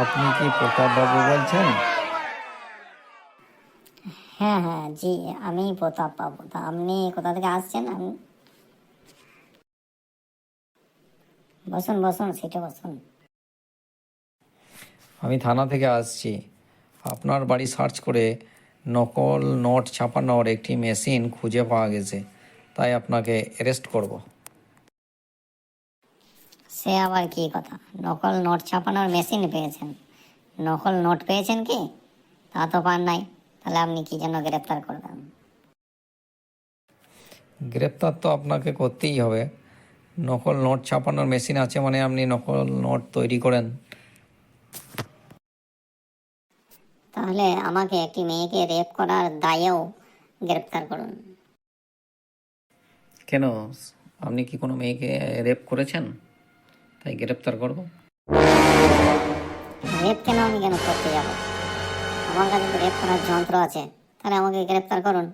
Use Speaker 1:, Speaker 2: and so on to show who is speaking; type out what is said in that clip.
Speaker 1: আপনি কি প্রতাপবাবু বলছেন?
Speaker 2: হ্যাঁ হ্যাঁ জি আমি প্রতাপ পাবো তা আপনি কোথা থেকে আসছেন? আমি বসুন বসুন সিটে বসুন।
Speaker 1: আমি থানা থেকে আসছি। আপনার বাড়ি সার্চ করে নকল নোট ছাপানোর একটি মেশিন খুঁজে পাওয়া গেছে। তাই আপনাকে অ্যারেস্ট করব।
Speaker 2: সে আবার কি কথা? নকল নোট ছাপানোর মেশিন পেয়েছেন। নকল নোট পেয়েছেন কি? তা তো পান নাই। তাহলে আপনি কি জন্য গ্রেপ্তার করবেন?
Speaker 1: গ্রেপ্তার তো আপনাকে করতেই হবে। নকল নোট ছাপানোর মেশিন আছে মানে আপনি নকল নোট তৈরি করেন।
Speaker 2: তাহলে আমাকে একটি মেয়েকে রেপ করার দায়েও গ্রেপ্তার করুন।
Speaker 1: কেন? আপনি কি কোনো মেয়েকে রেপ করেছেন? তাই গ্রেপ্তার করব।
Speaker 2: রেপ কেন আমি কেন করতে যাব? আমার কাছে তো রেপ করার যন্ত্র আছে। তাহলে আমাকে গ্রেপ্তার করুন।